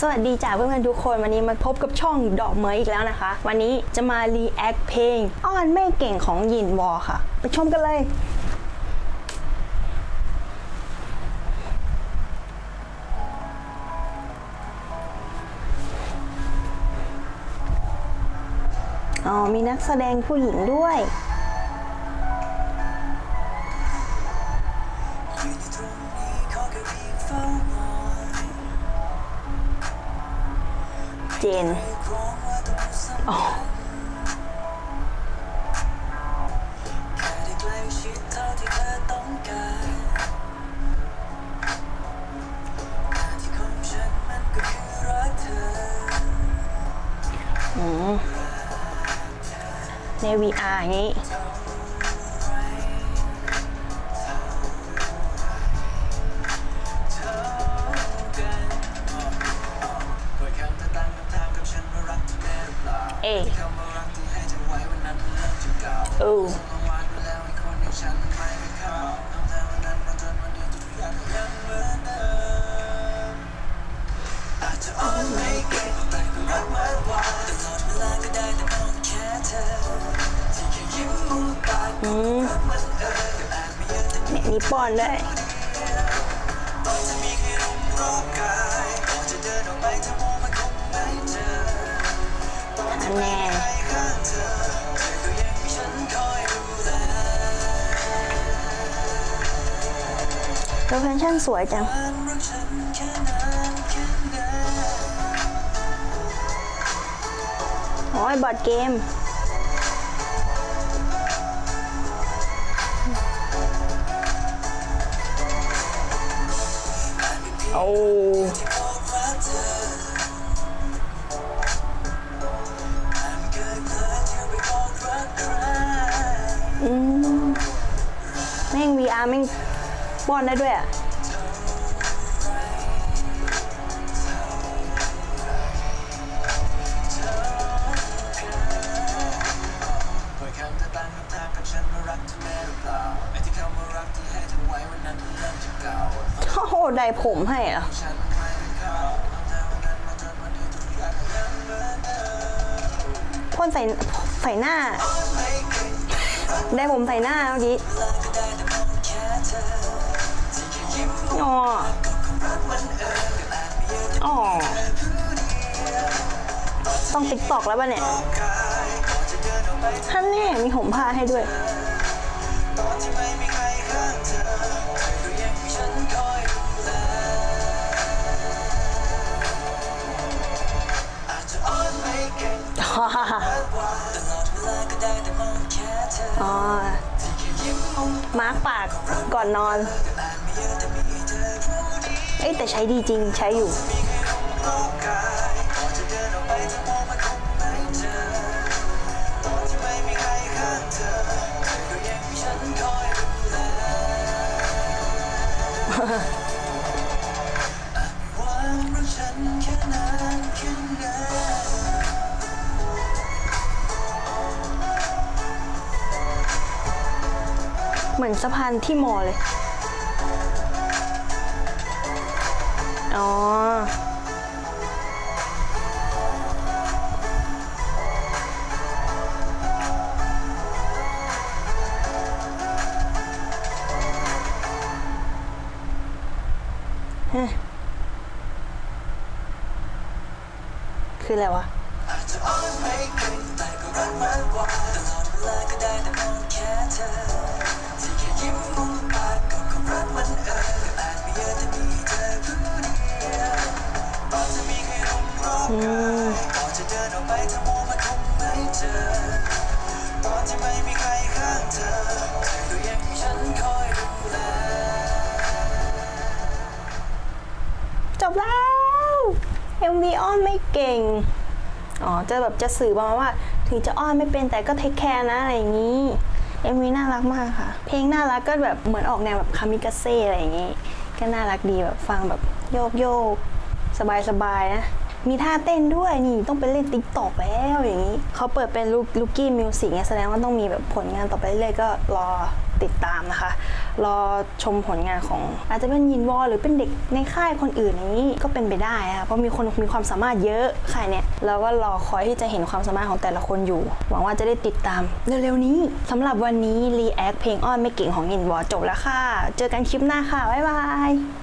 สวัสดีจ้าเพื่อนๆทุกคนวันนี้มาพบกับช่องดอกเมยอีกแล้วนะคะ วันนี้จะมารีแอคเพลง อ้อนไม่เก่งของยินวอค่ะ ไปชมกันเลยอ๋อมีนักแสดงผู้หญิงด้วย เจนใน VR อย่างนี้ เอยเอออืมเนี่ยมีป้อนด้วย อันแน่โลเคชั่นสวยจังโอ้ยบอดเกมโอ้ นนั้นมันเริ่มจากเก่าโอ้โหได้ผมให้เหรอฉันไม่เป็นเขาตั้งแต่วันนั้นมาจนวันนี้ทุกอย่างก็ยังเหมือนเดิมพ่นใส่ใส่หน้า ได้ผมใส่หน้าเมื่อกี้ องแค่เธอที่แค่ยิ้มมุมอ๋อรักมันเอ่ยก็อาจไม่เยอะแต่อ๋อต้องติ๊กตอกแล้วป่ะเนี่ยกายก่อนจะเดินออกไปท่านแน่มีห่มผ้าให้ด้วยตอนที่ไม่มีใครข้างเธอ มาร์กปากก่อนนอน เอ้แต่ใช้ดีจริงใช้อยู่ เหมือนสะพานที่มอเลย อ๋อฮ้ยคืออะไรวะ จบแล้ว MV อ้อนไม่เก่ง อ๋อ จะแบบจะสื่อประมาณว่า ถึงจะอ้อนไม่เป็นแต่ก็เทคแคร์นะ อะไรอย่างนี้ MV น่ารักมากค่ะ เพลงน่ารักก็แบบเหมือนออกแนวแบบคามิกาเซ่อะไรอย่างนี้ ก็น่ารักดีแบบฟังแบบโยกโยกสบายสบายๆนะ มีท่าเต้นด้วยนี่ต้องไปเล่นติ๊กตอกแล้วอย่างนี้เขาเปิดเป็นลูกลูกี้มิวสิกเนี่ยแสดงว่าต้องมีแบบผลงานต่อไปเรื่อยก็รอติดตามนะคะ รอชมผลงานของอาจจะเป็นยินวอลหรือเป็นเด็กในค่ายคนอื่นอย่างนี้ก็เป็นไปได้ค่ะเพราะมีคนมีความสามารถเยอะค่ายเนี่ยเราก็รอคอยที่จะเห็นความสามารถของแต่ละคนอยู่ หวังว่าจะได้ติดตามเร็วๆนี้สำหรับวันนี้รีแอคเพลงอ้อนไม่เก่งของยินวอลจบแล้วค่ะ เจอกันคลิปหน้าค่ะบ๊ายบาย